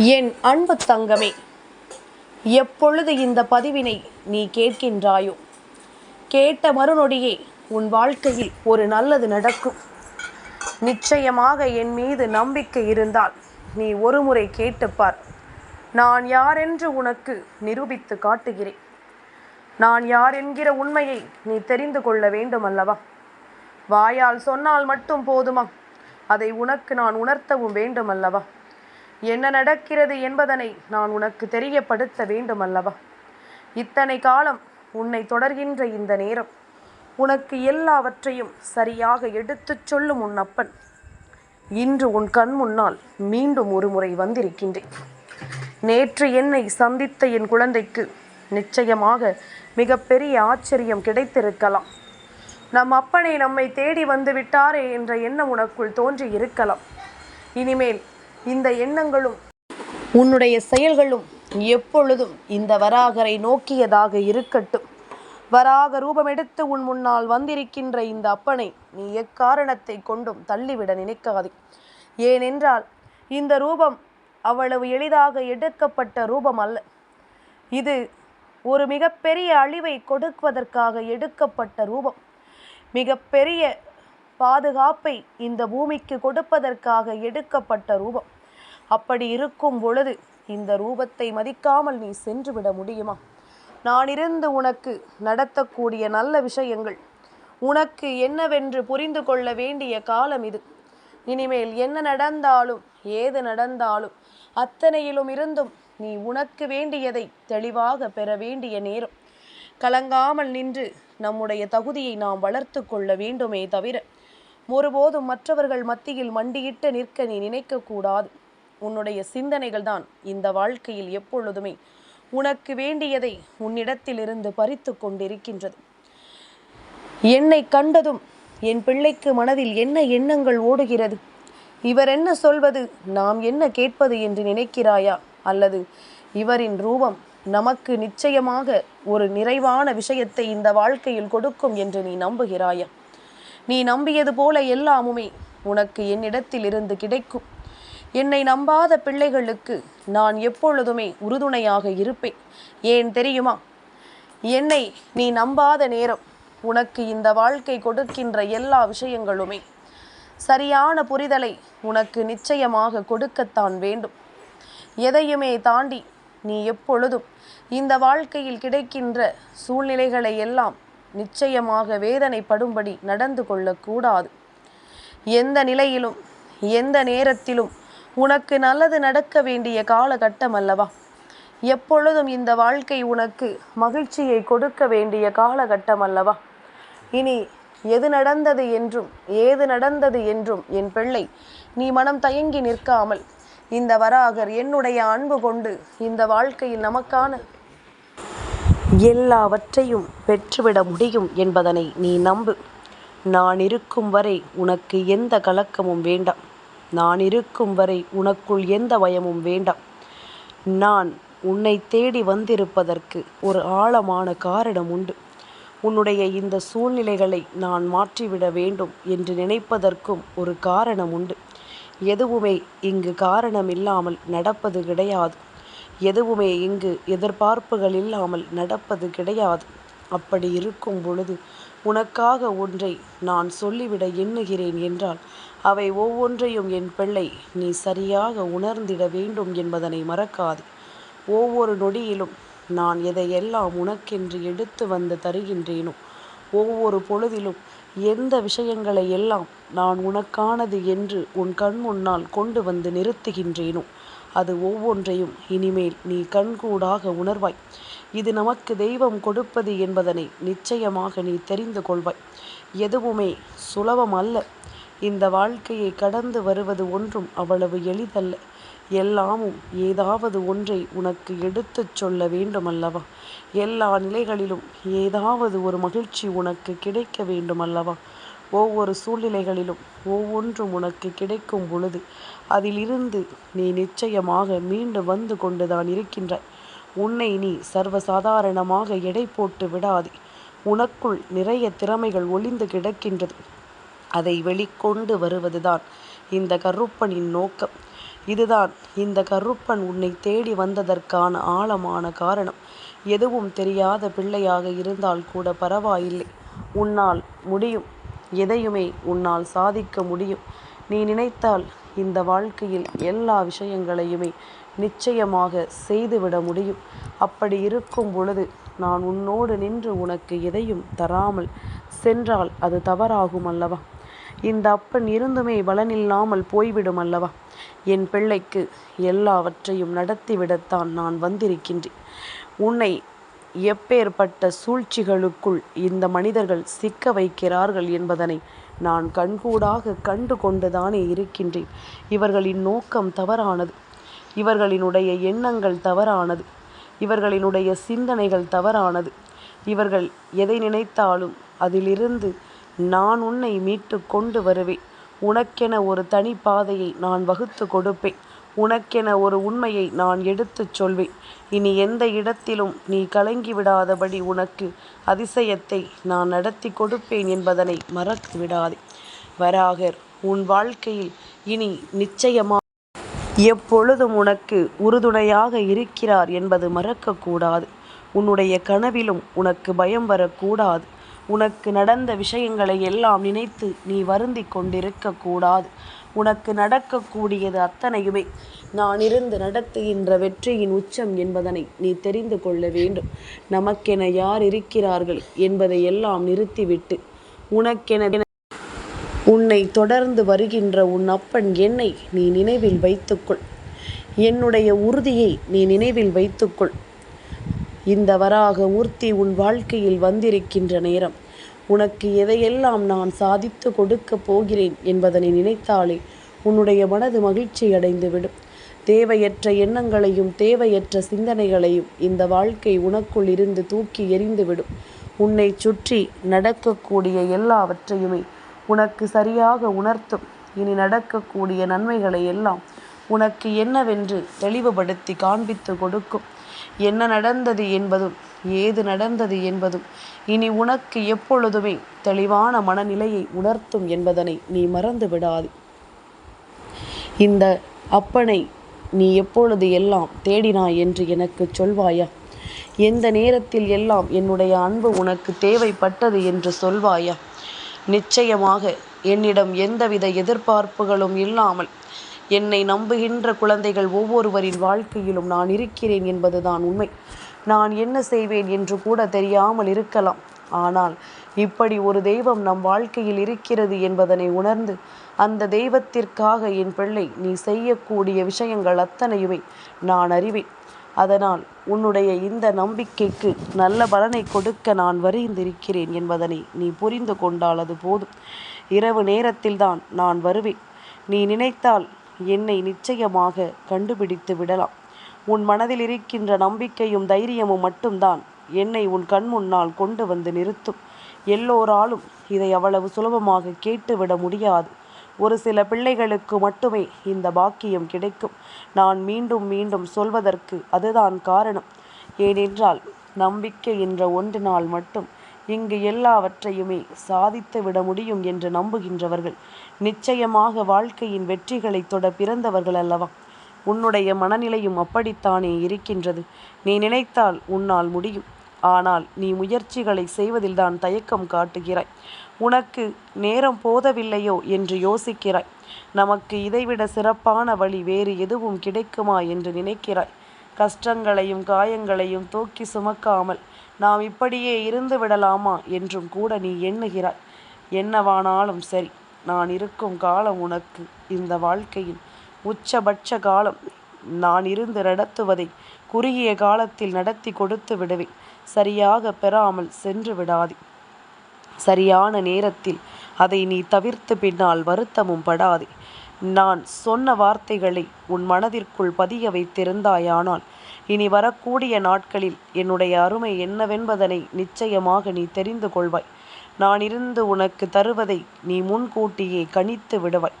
என் அன்பு தங்கமே எப்பொழுது இந்த பதிவினை நீ கேட்கின்றாயோ? கேட்ட மறுநொடியே உன் வாழ்க்கையில் ஒரு நல்லது நடக்கும். நிச்சயமாக என் மீது நம்பிக்கை இருந்தால் நீ ஒருமுறை கேட்டுப்பார். நான் யாரென்று உனக்கு நிரூபித்து காட்டுகிறேன். நான் யார் என்கிற உண்மையை நீ தெரிந்து கொள்ள வேண்டும் அல்லவா வாயால் சொன்னால் மட்டும் போதுமா? அதை உனக்கு நான் உணர்த்தவும் வேண்டும் அல்லவா என்ன நடக்கிறது என்பதனை நான் உனக்கு தெரியப்படுத்த வேண்டும் அல்லவா இத்தனை காலம் உன்னை தொடர்கின்ற இந்த நேரம் உனக்கு எல்லாவற்றையும் சரியாக எடுத்துச் சொல்லும் உன் அப்பன். இன்று உன் கண் முன்னால் மீண்டும் ஒரு முறை வந்திருக்கின்றேன். நேற்று என்னை சந்தித்த என் குழந்தைக்கு நிச்சயமாக மிகப்பெரிய ஆச்சரியம் கிடைத்திருக்கலாம். நம் அப்பனை நம்மை தேடி வந்து விட்டாரே என்ற எண்ணம் உனக்குள் தோன்றி இருக்கலாம் இனிமேல் இந்த எண்ணங்களும் உன்னுடைய செயல்களும் எப்பொழுதும் இந்த வராகரை நோக்கியதாக இருக்கட்டும். வராக ரூபமெடுத்து உன் முன்னால் வந்திருக்கின்ற இந்த அப்பனை நீ எக்காரணத்தை கொண்டும் தள்ளிவிட நினைக்காதே. ஏனென்றால் இந்த ரூபம் அவ்வளவு எளிதாக எடுக்கப்பட்ட ரூபம் அல்ல. இது ஒரு மிகப்பெரிய அழிவை கொடுப்பதற்காக எடுக்கப்பட்ட ரூபம். மிகப்பெரிய பாதுகாப்பை இந்த பூமிக்கு கொடுப்பதற்காக எடுக்கப்பட்ட ரூபம். அப்படி இருக்கும் பொழுது இந்த ரூபத்தை மதிக்காமல் நீ சென்று விட முடியுமா? நான் இருந்து உனக்கு நடத்தக்கூடிய நல்ல விஷயங்கள் உனக்கு என்னவென்று புரிந்து கொள்ள வேண்டிய காலம் இது. இனிமேல் என்ன நடந்தாலும் ஏது நடந்தாலும் அத்தனையிலும் இருந்தும் நீ உனக்கு வேண்டியதை தெளிவாக பெற வேண்டிய நேரம். கலங்காமல் நின்று நம்முடைய தகுதியை நாம் வளர்த்து கொள்ள வேண்டுமே தவிர ஒருபோதும் மற்றவர்கள் மத்தியில் மண்டியிட்டு நிற்க நீ நினைக்கக்கூடாது. உன்னுடைய சிந்தனைகள் தான் இந்த வாழ்க்கையில் எப்பொழுதுமே உனக்கு வேண்டியதை உன்னிடத்திலிருந்து பறித்து கொண்டிருக்கின்றது. என்னை கண்டதும் என் பிள்ளைக்கு மனதில் என்ன எண்ணங்கள் ஓடுகிறது? இவர் என்ன சொல்வது? நாம் என்ன கேட்பது என்று நினைக்கிறாயா? அல்லது இவரின் ரூபம் நமக்கு நிச்சயமாக ஒரு நிறைவான விஷயத்தை இந்த வாழ்க்கையில் கொடுக்கும் என்று நீ நம்புகிறாயா? நீ நம்பியது போல எல்லாமுமே உனக்கு என்னிடத்தில் இருந்து கிடைக்கும். என்னை நம்பாத பிள்ளைகளுக்கு நான் எப்பொழுதுமே உறுதுணையாக இருப்பேன். ஏன் தெரியுமா? என்னை நீ நம்பாத நேரம் உனக்கு இந்த வாழ்க்கை கொடுக்கின்ற எல்லா விஷயங்களுமே சரியான புரிதலை உனக்கு நிச்சயமாக கொடுக்கத்தான் வேண்டும். எதையுமே தாண்டி நீ எப்பொழுதும் இந்த வாழ்க்கையில் கிடைக்கின்ற சூழ்நிலைகளை எல்லாம் நிச்சயமாக வேதனைப்படும்படி நடந்து கொள்ளக்கூடாது. எந்த நிலையிலும் எந்த நேரத்திலும் உனக்கு நல்லது நடக்க வேண்டிய காலகட்டம் அல்லவா? எப்பொழுதும் இந்த வாழ்க்கை உனக்கு மகிழ்ச்சியை கொடுக்க வேண்டிய காலகட்டம் அல்லவா? இனி எது நடந்தது என்றும் ஏது நடந்தது என்றும் என் பிள்ளை நீ மனம் தயங்கி நிற்காமல் இந்த வராகர் என்னுடைய அன்பு கொண்டு இந்த வாழ்க்கையில் நமக்கான எல்லாவற்றையும் பெற்றுவிட முடியும் என்பதனை நீ நம்பு. நான் இருக்கும் வரை உனக்கு எந்த கலக்கமும் வேண்டாம். நான் இருக்கும் வரை உனக்குள் எந்த பயமும் வேண்டாம். நான் உன்னை தேடி வந்திருப்பதற்கு ஒரு ஆழமான காரணம் உண்டு. உன்னுடைய இந்த சூழ்நிலைகளை நான் மாற்றிவிட வேண்டும் என்று நினைப்பதற்கும் ஒரு காரணம் உண்டு. எதுவுமே இங்கு காரணம் இல்லாமல் நடப்பது கிடையாது. எதுவுமே இங்கு எதிர்பார்ப்புகள் இல்லாமல் நடப்பது கிடையாது. அப்படி இருக்கும் பொழுது உனக்காக ஒன்றை நான் சொல்லிவிட எண்ணுகிறேன் என்றால் அவை ஒவ்வொன்றையும் என் பிள்ளை நீ சரியாக உணர்ந்திட வேண்டும் என்பதனை மறக்காது. ஒவ்வொரு நொடியிலும் நான் எதையெல்லாம் உனக்கென்று எடுத்து வந்து தருகின்றேனோ ஒவ்வொரு பொழுதிலும் எந்த விஷயங்களை எல்லாம் நான் உனக்கானது என்று உன் கண் முன்னால் கொண்டு வந்து நிறுத்துகின்றேனோ அது ஒவ்வொன்றையும் இனிமேல் நீ கண்கூடாக உணர்வாய். இது நமக்கு தெய்வம் கொடுப்பது என்பதனை நிச்சயமாக நீ தெரிந்து கொள்வாய். எதுவுமே சுலபம் அல்ல. இந்த வாழ்க்கையை கடந்து வருவது ஒன்றும் அவ்வளவு எளிதல்ல. எல்லாமும் ஏதாவது ஒன்றை உனக்கு எடுத்துச் சொல்ல வேண்டுமல்லவா? எல்லா நிலைகளிலும் ஏதாவது ஒரு மகிழ்ச்சி உனக்கு கிடைக்க வேண்டுமல்லவா? ஒவ்வொரு சூழ்நிலைகளிலும் ஒவ்வொன்றும் உனக்கு கிடைக்கும் பொழுது அதிலிருந்து நீ நிச்சயமாக மீண்டு வந்து கொண்டுதான் இருக்கின்றாய். உன்னை நீ சர்வசாதாரணமாக எடை போட்டு விடாதே. உனக்குள் நிறைய திறமைகள் ஒளிந்து கிடக்கின்றது. அதை வெளிக்கொண்டு வருவதுதான் இந்த கருப்பனின் நோக்கம். இதுதான் இந்த கருப்பன் உன்னை தேடி வந்ததற்கான ஆழமான காரணம். எதுவும் தெரியாத பிள்ளையாக இருந்தால் கூட பரவாயில்லை. உன்னால் முடியும். எதையுமே உன்னால் சாதிக்க முடியும். நீ நினைத்தால் இந்த வாழ்க்கையில் எல்லா விஷயங்களையுமே நிச்சயமாக செய்துவிட முடியும். அப்படி இருக்கும் பொழுது நான் உன்னோடு நின்று உனக்கு எதையும் தராமல் சென்றால் அது தவறாகும் அல்லவா? இந்த அப்பன் இருந்துமே பலனில்லாமல் போய்விடும் அல்லவா? என் பிள்ளைக்கு எல்லாவற்றையும் நடத்திவிடத்தான் நான் வந்திருக்கின்றேன். உன்னை எப்பேற்பட்ட சூழ்ச்சிகளுக்குள் இந்த மனிதர்கள் சிக்க வைக்கிறார்கள் என்பதனை நான் கண்கூடாக கண்டு கொண்டுதானே இருக்கின்றேன். இவர்களின் நோக்கம் தவறானது. இவர்களினுடைய எண்ணங்கள் தவறானது. இவர்களினுடைய சிந்தனைகள் தவறானது. இவர்கள் எதை நினைத்தாலும் அதிலிருந்து நான் உன்னை மீட்டு கொண்டு வருவேன். உனக்கென ஒரு தனி பாதையை நான் வகுத்து கொடுப்பேன். உனக்கென ஒரு உண்மையை நான் எடுத்துச் சொல்வேன். இனி எந்த இடத்திலும் நீ கலங்கி விடாதபடி உனக்கு அதிசயத்தை நான் நடத்தி கொடுப்பேன் என்பதனை மறந்து விடாதே. வராகர் உன் வாழ்க்கையில் இனி நிச்சயமாக எப்பொழுதும் உனக்கு உறுதுணையாக இருக்கிறார் என்பது மறக்கக்கூடாது. உன்னுடைய கனவிலும் உனக்கு பயம் வரக்கூடாது. உனக்கு நடந்த விஷயங்களை எல்லாம் நினைத்து நீ வருந்தி கொண்டிருக்க கூடாது உனக்கு நடக்கக்கூடியது அத்தனையுமே. நான் இருந்து நடத்துகின்ற வெற்றியின் உச்சம் என்பதனை நீ தெரிந்து கொள்ள வேண்டும். நமக்கென யார் இருக்கிறார்கள் என்பதை எல்லாம் நிறுத்திவிட்டு உனக்கென உன்னை தொடர்ந்து வருகின்ற உன் அப்பன் என்னை நீ நினைவில் வைத்துக்கொள். என்னுடைய உறுதியை நீ நினைவில் வைத்துக்கொள். இந்த வராக மூர்த்தி உன் வாழ்க்கையில் வந்திருக்கின்ற நேரம். உனக்கு எதையெல்லாம் நான் சாதித்து கொடுக்கப் போகிறேன் என்பதனை நினைத்தாலே உன்னுடைய மனது மகிழ்ச்சி அடைந்துவிடும். தேவையற்ற எண்ணங்களையும் தேவையற்ற சிந்தனைகளையும் இந்த வாழ்க்கை உனக்குள் இருந்து தூக்கி எறிந்துவிடும். உன்னை சுற்றி நடக்கக்கூடிய எல்லாவற்றையுமே உனக்கு சரியாக உணர்த்தும். இனி நடக்கக்கூடிய நன்மைகளை எல்லாம் உனக்கு என்னவென்று தெளிவுபடுத்தி காண்பித்து கொடுக்கும். என்ன நடந்தது என்பதும் ஏது நடந்தது என்பதும் இனி உனக்கு எப்பொழுதுமே தெளிவான மனநிலையை உணர்த்தும் என்பதனை நீ மறந்து விடாது. இந்த அப்பனை நீ எப்பொழுது எல்லாம் தேடினாய் என்று எனக்கு சொல்வாயா? எந்த நேரத்தில் எல்லாம் என்னுடைய அன்பு உனக்கு தேவைப்பட்டது என்று சொல்வாயா? நிச்சயமாக என்னிடம் எந்தவித எதிர்பார்ப்புகளும் இல்லாமல் என்னை நம்புகின்ற குழந்தைகள் ஒவ்வொருவரின் வாழ்க்கையிலும் நான் இருக்கிறேன் என்பதுதான் உண்மை. நான் என்ன செய்வேன் என்று கூட தெரியாமல் இருக்கலாம். ஆனால் இப்படி ஒரு தெய்வம் நம் வாழ்க்கையில் இருக்கிறது என்பதனை உணர்ந்து அந்த தெய்வத்திற்காக என் பிள்ளை நீ செய்யக்கூடிய விஷயங்கள் அத்தனையுமே நான் அறிவேன். அதனால் உன்னுடைய இந்த நம்பிக்கைக்கு நல்ல பலனை கொடுக்க நான் வரைந்திருக்கிறேன் என்பதனை நீ புரிந்து கொண்டால் அது போதும். இரவு நேரத்தில்தான் நான் வருவேன். நீ நினைத்தால் என்னை நிச்சயமாக கண்டுபிடித்து விடலாம். உன் மனதில் இருக்கின்ற நம்பிக்கையும் தைரியமும் மட்டும்தான் என்னை உன் கண் முன்னால் கொண்டு வந்து நிறுத்தும். எல்லோராலும் இதை அவ்வளவு சுலபமாக கேட்டுவிட முடியாது. ஒரு சில பிள்ளைகளுக்கு மட்டுமே இந்த பாக்கியம் கிடைக்கும். நான் மீண்டும் மீண்டும் சொல்வதற்கு அதுதான் காரணம். ஏனென்றால் நம்பிக்கை என்ற ஒன்றினால் மட்டும் இங்கு எல்லாவற்றையுமே சாதித்து விட முடியும் என்று நம்புகின்றவர்கள். நிச்சயமாக வாழ்க்கையின் வெற்றிகளை தொட பிறந்தவர்கள் அல்லவா? உன்னுடைய மனநிலையும் அப்படித்தானே இருக்கின்றது. நீ நினைத்தால் உன்னால் முடியும். ஆனால் நீ முயற்சிகளை செய்வதில்தான் தயக்கம் காட்டுகிறாய். உனக்கு நேரம் போதவில்லையோ என்று யோசிக்கிறாய். நமக்கு இதைவிட சிறப்பான வழி வேறு எதுவும் கிடைக்குமா என்று நினைக்கிறாய். கஷ்டங்களையும் காயங்களையும் தூக்கி சுமக்காமல் நாம் இப்படியே இருந்து விடலாமா என்றும் கூட நீ எண்ணுகிறாய். என்னவானாலும் சரி நான் இருக்கும் காலம் உனக்கு. இந்த வாழ்க்கையில் உச்சபட்ச காலம். நான் இருந்து நடத்துவதை குறுகிய காலத்தில் நடத்தி கொடுத்து விடுவேன். சரியாக பெறாமல் சென்று விடாதே. சரியான நேரத்தில் அதை நீ தவிர்த்து பின்னால் வருத்தமும் படாதே. நான் சொன்ன வார்த்தைகளை உன் மனதிற்குள் பதிய வைத்திருந்தாயானால் இனி வரக்கூடிய நாட்களில் என்னுடைய அருமை என்னவென்பதனை நிச்சயமாக நீ தெரிந்து கொள்வாய். நான் இருந்து உனக்கு தருவதை நீ முன்கூட்டியே கணித்து விடுவாய்.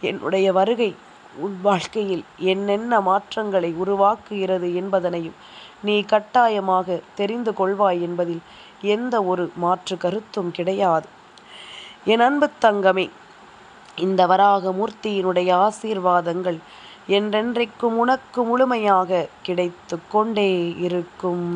என்னுடைய வருகை உன் வாழ்க்கையில் என்னென்ன மாற்றங்களை உருவாக்குகிறது என்பதனையும் நீ கட்டாயமாக தெரிந்து கொள்வாய் என்பதில் எந்த ஒரு மாற்று கருத்தும் கிடையாது. என் அன்பு தங்கமே இந்த வராக மூர்த்தியினுடைய ஆசீர்வாதங்கள் என்றென்றைக்கும் உனக்கு முழுமையாக கிடைத்து கொண்டே இருக்கும்.